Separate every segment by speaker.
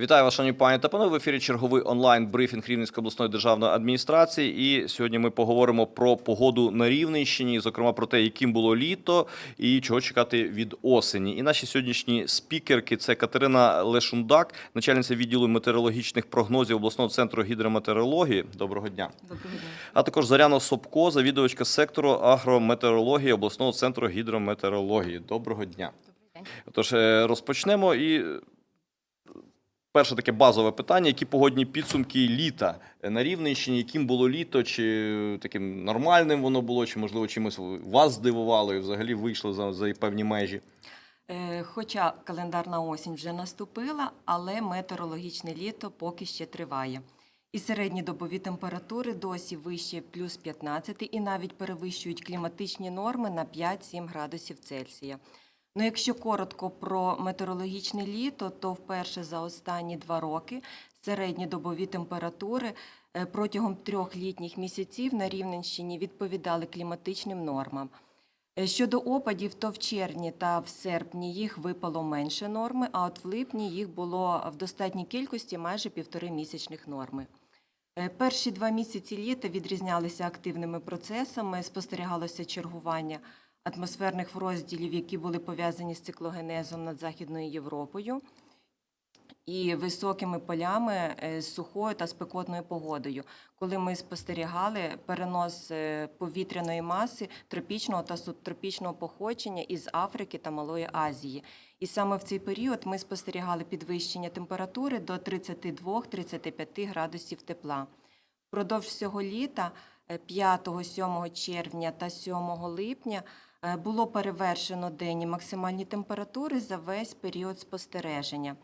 Speaker 1: Вітаю вас, шановні пані та панове. В ефірі черговий онлайн брифінг Рівненської обласної державної адміністрації. І сьогодні ми поговоримо про погоду на Рівненщині, зокрема про те, яким було літо і чого чекати від осені. І наші сьогоднішні спікерки це Катерина Лешундак, начальниця відділу метеорологічних прогнозів обласного центру гідрометеорології. Доброго дня.
Speaker 2: Доброго дня.
Speaker 1: А також Заряна Собко, завідувачка сектору агрометеорології обласного центру гідрометеорології. Доброго дня.
Speaker 2: Добрий день.
Speaker 1: Тож е, розпочнемо. І перше таке базове питання: які погодні підсумки літа на Рівненщині? Яким було літо? Чи таким нормальним воно було, чи можливо чимось вас здивувало і взагалі вийшло за, за певні межі?
Speaker 2: Е, Хоча календарна осінь вже наступила, але метеорологічне літо поки ще триває. І середні добові температури досі вище плюс 15 і навіть перевищують кліматичні норми на 5-7 градусів Цельсія. Ну, якщо коротко про метеорологічне літо, то вперше за останні два роки середні добові температури е, протягом трьох літніх місяців на Рівненщині відповідали кліматичним нормам. Е, Щодо опадів, то в червні та в серпні їх випало менше норми, а от в липні їх було в достатній кількості майже півтори місячних норми. Е, Перші два місяці літа відрізнялися активними процесами, спостерігалося чергування атмосферних розділів, які були пов'язані з циклогенезом над Західною Європою і високими полями е, з сухою та спекотною погодою, коли ми спостерігали перенос е, повітряної маси тропічного та субтропічного походження із Африки та Малої Азії. І саме в цей період ми спостерігали підвищення температури до 32-35 градусів тепла. Впродовж всього літа, е, 5-7 червня та 7 липня, було перевершено денні максимальні температури за весь період спостереження.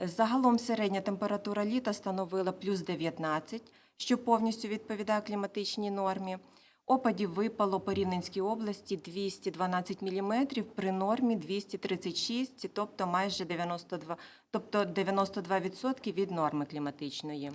Speaker 2: Загалом середня температура літа становила плюс 19, що повністю відповідає кліматичній нормі. Опадів випало по Рівненській області 212 мм при нормі 236, тобто майже 92, тобто 92% від норми кліматичної.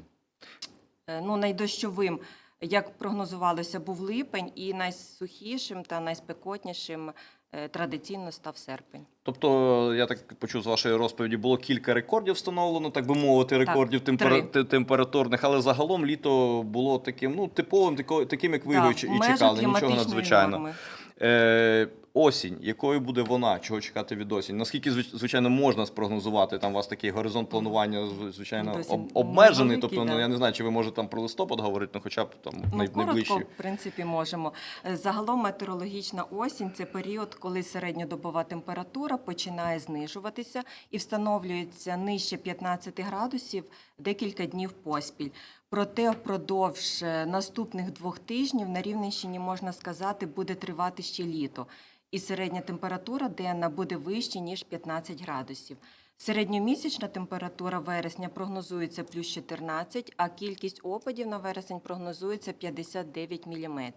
Speaker 2: Е, Ну, найдощовим, як прогнозувалося, був липень, і найсухішим та найспекотнішим е, традиційно став серпень.
Speaker 1: Тобто, я так почув з вашої розповіді, було кілька рекордів встановлено, так би мовити, рекордів темпера...
Speaker 2: три.
Speaker 1: температурних, але загалом літо було таким, ну, типовим, таким, як ви
Speaker 2: Так,
Speaker 1: його і чекали, нічого надзвичайного.
Speaker 2: норми.
Speaker 1: Осінь, якою буде вона? Чого чекати від осінь? Наскільки звич- звичайно можна спрогнозувати? Там у вас такий горизонт планування звичайно об- обмежений. Тобто, ну я не знаю, чи ви можете там про листопад говорити, ну хоча б там
Speaker 2: Ну,
Speaker 1: най-
Speaker 2: коротко,
Speaker 1: найближчі.
Speaker 2: в принципі, можемо. Е, Загалом метеорологічна осінь це період, коли середньодобова температура починає знижуватися і встановлюється нижче 15 градусів декілька днів поспіль. Проте впродовж е, наступних двох тижнів на Рівненщині, можна сказати, буде тривати ще літо. І середня температура денна буде вище, ніж 15 градусів. Середньомісячна температура вересня прогнозується плюс 14, а кількість опадів на вересень прогнозується 59 мм.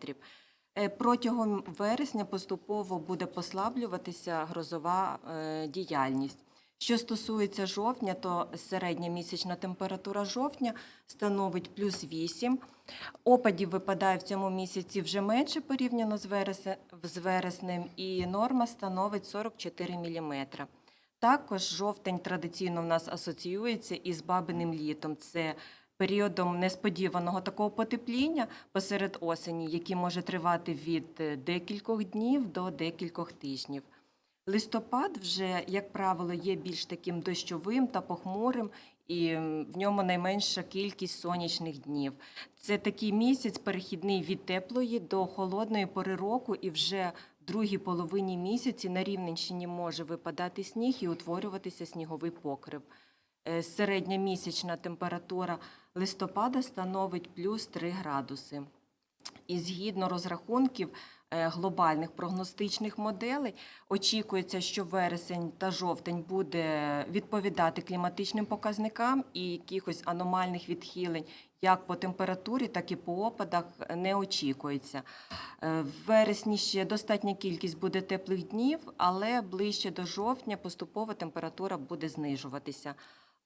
Speaker 2: Протягом вересня поступово буде послаблюватися грозова е, діяльність. Що стосується жовтня, то середня місячна температура жовтня становить плюс 8. Опадів випадає в цьому місяці вже менше порівняно з, вереснем, і норма становить 44 мм. Також жовтень традиційно в нас асоціюється із бабиним літом. Це періодом несподіваного такого потепління посеред осені, який може тривати від е, декількох днів до декількох тижнів. Листопад вже, як правило, є більш таким дощовим та похмурим, і в ньому найменша кількість сонячних днів. Це такий місяць перехідний від теплої до холодної пори року, і вже в другій половині місяці на Рівненщині може випадати сніг і утворюватися сніговий покрив. Е, Середня місячна температура листопада становить плюс 3 градуси. І згідно розрахунків глобальних прогностичних моделей, очікується, що вересень та жовтень буде відповідати кліматичним показникам і якихось аномальних відхилень як по температурі, так і по опадах не очікується. Е, В вересні ще достатня кількість буде теплих днів, але ближче до жовтня поступово температура буде знижуватися.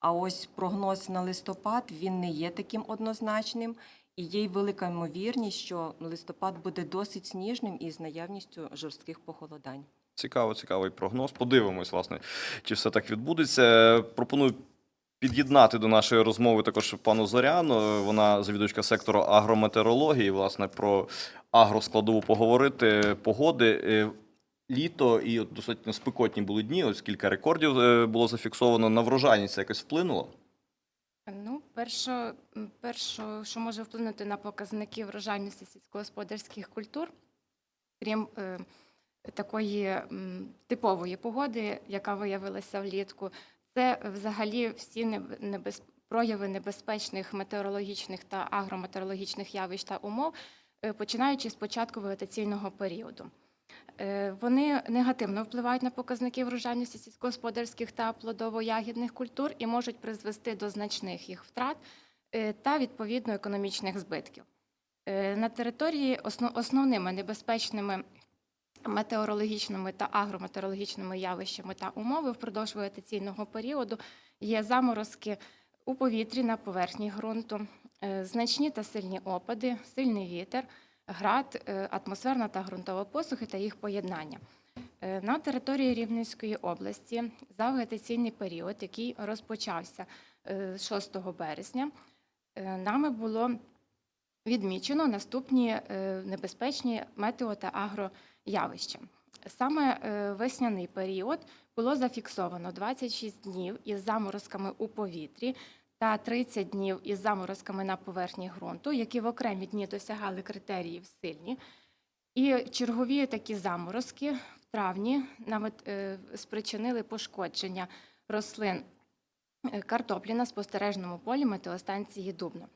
Speaker 2: А ось прогноз на листопад він не є таким однозначним, і є й велика ймовірність, що листопад буде досить сніжним і з наявністю жорстких похолодань.
Speaker 1: Цікаво, цікавий прогноз. Подивимось, власне, чи все так відбудеться. Пропоную під'єднати до нашої розмови також пану Зоряну. Вона завідувачка сектору агрометеорології. Власне, про агроскладову поговорити. Погоди. Е, Літо і достатньо спекотні були дні. Ось кілька рекордів е, було зафіксовано. На врожайність якось вплинуло.
Speaker 3: Ну, перше, перше, що може вплинути на показники врожайності сільськогосподарських культур, крім е, такої м, типової погоди, яка виявилася влітку, це взагалі всі неб- небез... прояви небезпечних метеорологічних та агрометеорологічних явищ та умов, е, починаючи з початку вегетаційного періоду. Е, Вони негативно впливають на показники врожайності сільськогосподарських та плодово-ягідних культур і можуть призвести до значних їх втрат е, та відповідно економічних збитків. Е, На території основними небезпечними метеорологічними та агрометеорологічними явищами та умови впродовж вегетаційного періоду є заморозки у повітрі на поверхні ґрунту, значні та сильні опади, сильний вітер, град, е, атмосферна та ґрунтова посухи та їх поєднання. Е, На території Рівненської області за вегетаційний період, який розпочався е, 6 березня, е, нами було відмічено наступні небезпечні метео та агроявища. Саме весняний період було зафіксовано 26 днів із заморозками у повітрі та 30 днів із заморозками на поверхні ґрунту, які в окремі дні досягали критеріїв сильні. І чергові такі заморозки в травні навіть е, спричинили пошкодження рослин е, картоплі на спостережному полі метеостанції Дубно.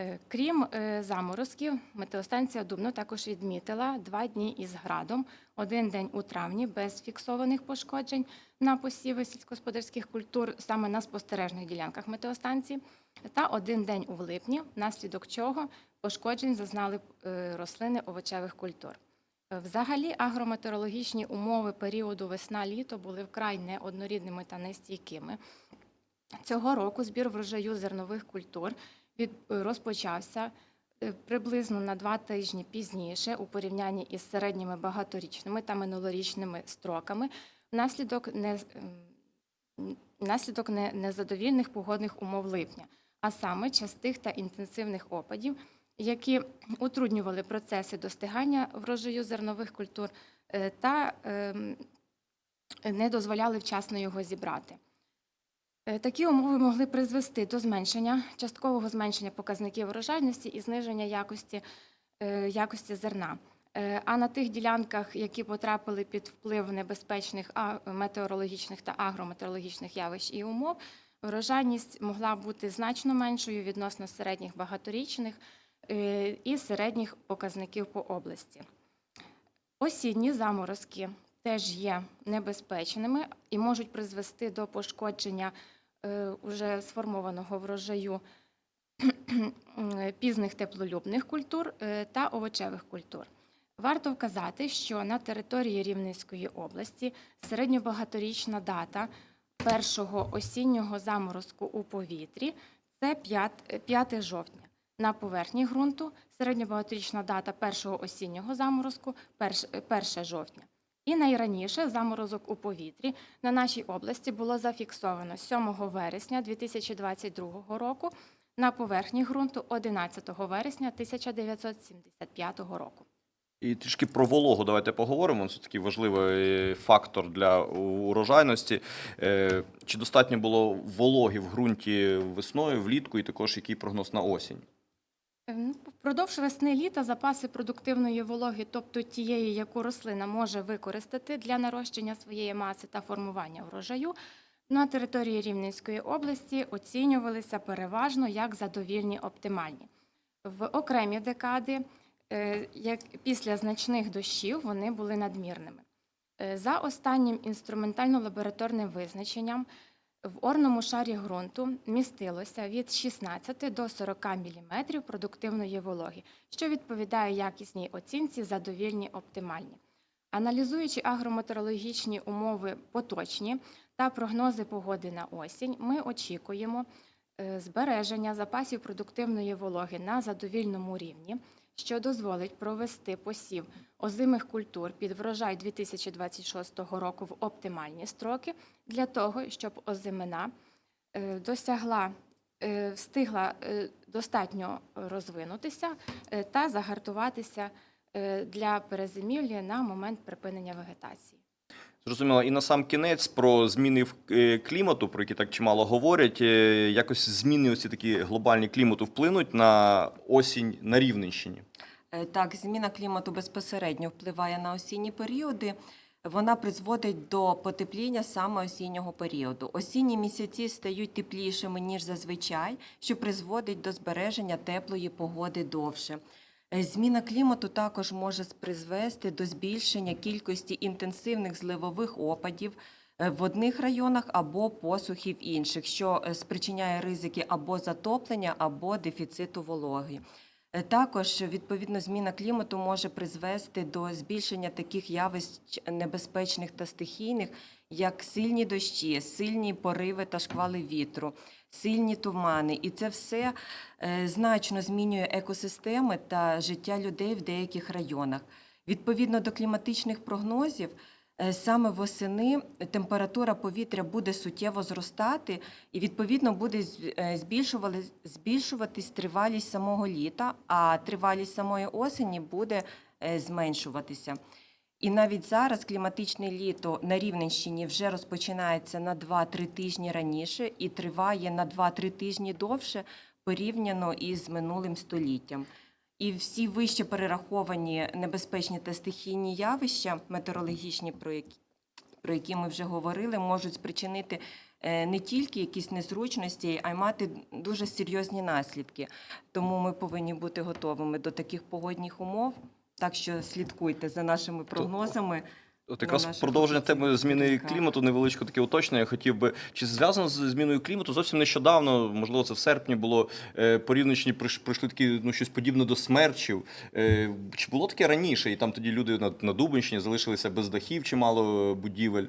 Speaker 3: Е, Крім е, заморозків, метеостанція Дубно також відмітила два дні із градом, один день у травні без фіксованих пошкоджень на посіви сільськогосподарських культур саме на спостережних ділянках метеостанції, та один день у липні, внаслідок чого пошкоджень зазнали е, рослини овочевих культур. Взагалі, агрометеорологічні умови періоду весна-літо були вкрай неоднорідними та нестійкими. Цього року збір врожаю зернових культур розпочався е, приблизно на два тижні пізніше у порівнянні із середніми багаторічними та минулорічними строками внаслідок, не, внаслідок незадовільних погодних умов липня, а саме частих та інтенсивних опадів, які утруднювали процеси достигання врожаю зернових культур е, та ем, не дозволяли вчасно його зібрати. Е, Такі умови могли призвести до зменшення, часткового зменшення показників врожайності і зниження якості, е, якості зерна. Е, А на тих ділянках, які потрапили під вплив небезпечних метеорологічних та агрометеорологічних явищ і умов, врожайність могла бути значно меншою відносно середніх багаторічних і середніх показників по області. Осінні заморозки теж є небезпечними і можуть призвести до пошкодження е, уже сформованого врожаю пізних теплолюбних культур е, та овочевих культур. Варто вказати, що на території Рівненської області середньобагаторічна дата першого осіннього заморозку у повітрі це 5, 5 жовтня. На поверхні ґрунту середньобагаторічна дата першого осіннього заморозку 1 жовтня. І найраніше заморозок у повітрі на нашій області було зафіксовано 7 вересня 2022 року на поверхні ґрунту 11 вересня 1975 року.
Speaker 1: І трішки про вологу давайте поговоримо. Це такий важливий фактор для урожайності. Е, Чи достатньо було вологи в ґрунті весною, влітку, і також який прогноз на осінь?
Speaker 3: Ем, Впродовж весни літа запаси продуктивної вологи, тобто тієї, яку рослина може використати для нарощення своєї маси та формування врожаю, на території Рівненської області оцінювалися переважно як задовільні оптимальні. В окремі декади, е, як після значних дощів, вони були надмірними. Е, За останнім інструментально-лабораторним визначенням в орному шарі ґрунту містилося від 16 до 40 мм продуктивної вологи, що відповідає якісній оцінці задовільні оптимальні. Аналізуючи агрометеорологічні умови поточні та прогнози погоди на осінь, ми очікуємо е, збереження запасів продуктивної вологи на задовільному рівні, що дозволить провести посів озимих культур під врожай 2026 року в оптимальні строки для того, щоб озимина е, досягла, е, встигла е, достатньо розвинутися та загартуватися для перезимівлі на момент припинення вегетації.
Speaker 1: Зрозуміло, і на сам кінець про зміни е, клімату, про які так чимало говорять. е, Якось зміни ось такі глобальні клімату вплинуть на осінь на Рівненщині.
Speaker 2: Е, Так, зміна клімату безпосередньо впливає на осінні періоди. Вона призводить до потепління саме осіннього періоду. Осінні місяці стають теплішими ніж зазвичай, що призводить до збереження теплої погоди довше. Е, Зміна клімату також може призвести до збільшення кількості інтенсивних зливових опадів е, в одних районах або посухів інших, що е, спричиняє ризики або затоплення, або дефіциту вологи. Також відповідно зміна клімату може призвести до збільшення таких явищ небезпечних та стихійних, як сильні дощі, сильні пориви та шквали вітру, сильні тумани. І це все е, значно змінює екосистеми та життя людей в деяких районах. Відповідно до кліматичних прогнозів, е, саме восени температура повітря буде суттєво зростати, і відповідно буде е, збільшуватись тривалість самого літа, а тривалість самої осені буде зменшуватися. І навіть зараз кліматичне літо на Рівненщині вже розпочинається на 2-3 тижні раніше і триває на 2-3 тижні довше порівняно із минулим століттям. І всі вище перераховані небезпечні та стихійні явища метеорологічні, про які, про які ми вже говорили, можуть спричинити е, не тільки якісь незручності, а й мати дуже серйозні наслідки. Тому ми повинні бути готовими до таких погодних умов. Так що слідкуйте за нашими прогнозами.
Speaker 1: От якраз продовження теми зміни клімату, невеличко таке уточнення. Я хотів би, чи зв'язано з зміною клімату зовсім нещодавно, можливо, це в серпні було е, по Рівненщині прийшли такі, ну щось подібне до смерчів. Е, Чи було таке раніше? І там тоді люди на, на Дубенщині залишилися без дахів, чимало будівель.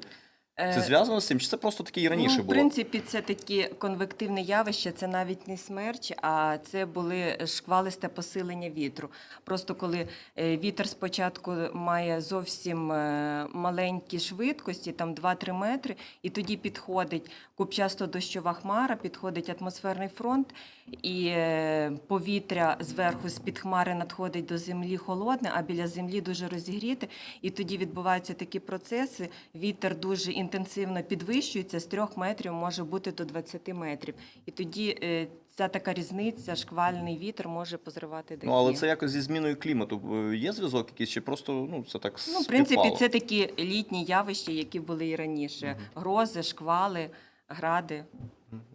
Speaker 1: Це
Speaker 2: Е,
Speaker 1: зв'язано з цим? Чи це просто таке і раніше
Speaker 2: ну, в
Speaker 1: було?
Speaker 2: принципі, це такі конвективне явище, це навіть не смерч, а це були шквалисте посилення вітру. Просто коли е, вітер спочатку має зовсім е, маленькі швидкості, там 2-3 метри, і тоді підходить купчасто дощова хмара, підходить атмосферний фронт, і повітря зверху з-під хмари надходить до землі холодне, а біля землі дуже розігріте. І тоді відбуваються такі процеси. Вітер дуже інтенсивно підвищується, з 3 метрів може бути до 20 метрів. І тоді е, ця така різниця, шквальний вітер може позривати дахи.
Speaker 1: Ну, але це якось зі зміною клімату. Є зв'язок якийсь, чи просто ну, це так
Speaker 2: Ну, в принципі, це такі літні явища, які були і раніше: грози, шквали, гради.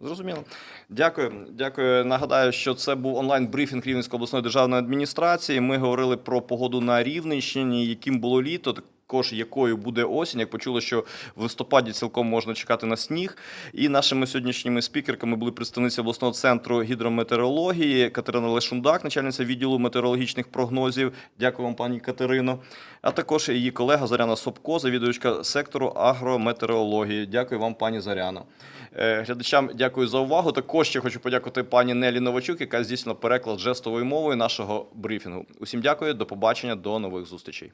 Speaker 1: Зрозуміло. Дякую. Дякую. Нагадаю, що це був онлайн-брифінг Рівненської обласної державної адміністрації. Ми говорили про погоду на Рівненщині, яким було літо. Також якою буде осінь, як почули, що в листопаді цілком можна чекати на сніг. І нашими сьогоднішніми спікерками були представниці обласного центру гідрометеорології Катерина Лешундак, начальниця відділу метеорологічних прогнозів. Дякую вам, пані Катерино. А також її колега Зоряна Собко, завідувачка сектору агрометеорології. Дякую вам, пані Зоряно. Е, Глядачам дякую за увагу. Також ще хочу подякувати пані Нелі Новачук, яка здійснила переклад жестовою мовою нашого брифінгу. Усім дякую, до побачення, до нових зустрічей.